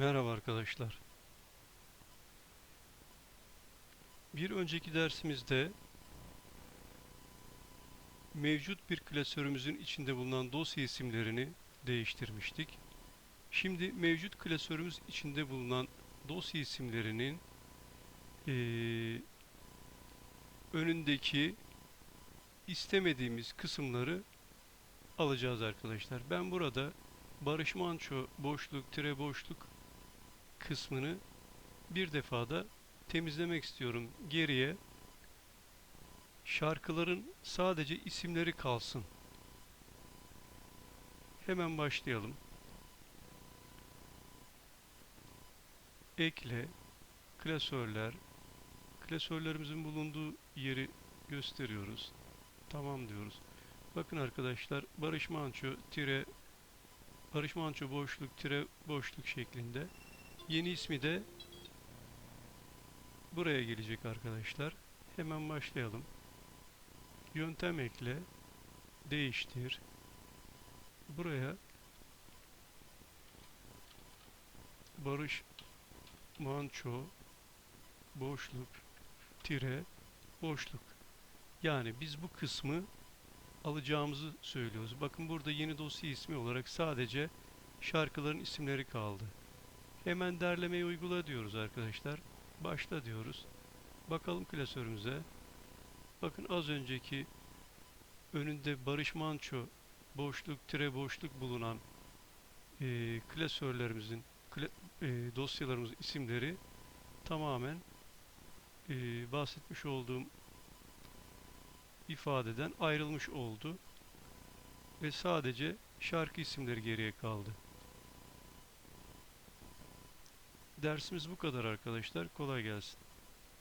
Merhaba arkadaşlar. Bir önceki dersimizde mevcut bir klasörümüzün içinde bulunan dosya isimlerini değiştirmiştik. Şimdi mevcut klasörümüz içinde bulunan dosya isimlerinin eee, önündeki istemediğimiz kısımları alacağız arkadaşlar. Ben burada Barış Manço boşluk tire boşluk kısmını bir defada temizlemek istiyorum. Geriye şarkıların sadece isimleri kalsın. Hemen başlayalım. Ekle, klasörler, klasörlerimizin bulunduğu yeri gösteriyoruz. Tamam diyoruz. Bakın arkadaşlar Barış Manço tire Barış Manço boşluk tire boşluk şeklinde. Yeni ismi de buraya gelecek arkadaşlar. Hemen başlayalım. Yöntem ekle, değiştir. Buraya Barış Manço boşluk tire boşluk. Yani biz bu kısmı alacağımızı söylüyoruz. Bakın burada yeni dosya ismi olarak sadece şarkıların isimleri kaldı. Hemen derlemeyi uygula diyoruz arkadaşlar. Başla diyoruz. Bakalım klasörümüze. Bakın az önceki önünde Barış Manço boşluk tire boşluk bulunan eee, klasörlerimizin kla- eee, dosyalarımızın isimleri tamamen eee, bahsetmiş olduğum ifadeden ayrılmış oldu ve sadece şarkı isimleri geriye kaldı. Dersimiz bu kadar arkadaşlar. Kolay gelsin.